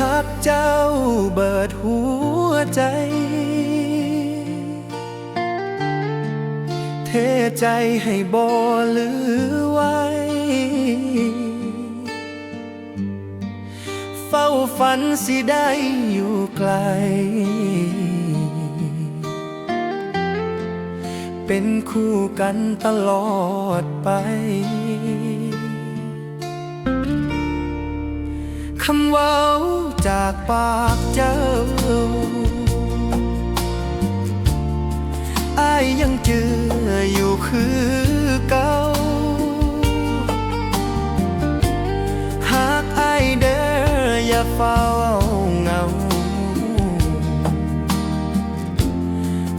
ฮักเจ้าเบิดหัวใจ เทใจให้บ่เหลือไว้ เฝ้าฝันสิได้อยู่ไกล เป็นคู่กันตลอดไป คำเว้าจากปากเจ้าอายยังเจออยู่คือเก่าหากอายเด้ออย่าเฝ้าเงา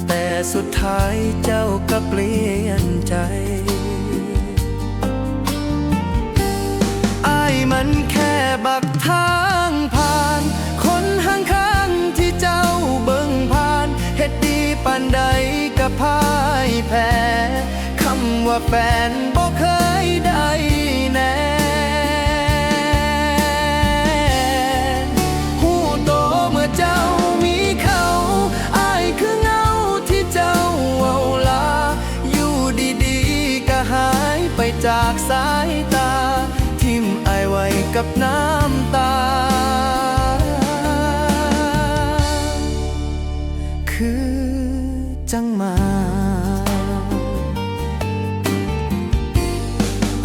แต่สุดท้ายเจ้าก็เปลี่ยนใจอายมันแค่บัก พ่ายแพ้คำว่าแฟนบ่เคยได้แน่หูโตเมื่อเจ้ามีเขาอายคือเงาที่เจ้าเอาลา อยู่ดีๆก็หายไปจากสายตา ทิมอายไว้กับน้ำตา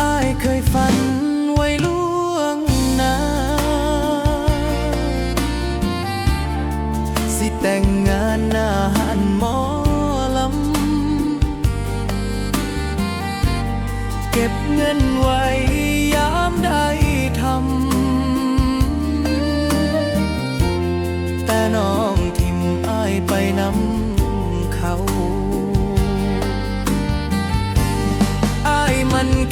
อายเคยฝันไว้ล่วงหน้า สิแต่งงานหน้าหันหมอลำ เก็บเงินไว้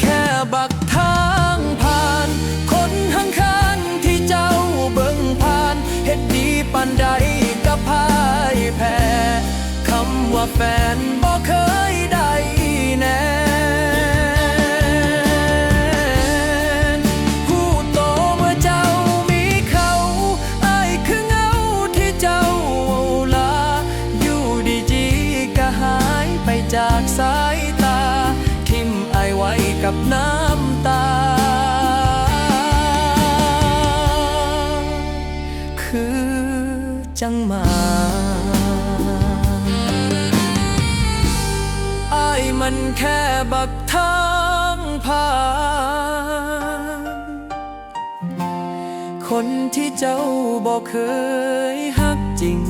แค่บักทางผ่าน คนข้างๆที่เจ้าเบิ่งผ่านเฮ็ดดีปานใดก็พ่ายแพ้คำว่าแฟนบ่เคยได้แน่ผู้โตเมื่อเจ้ามีเขาอายคือเงาที่เจ้าลา อยู่ดีๆก็หายไปจากสาย กับน้ำตา คือจังมาอายมันแค่บักทางผ่าน คนที่เจ้าบอกเคยฮักจริง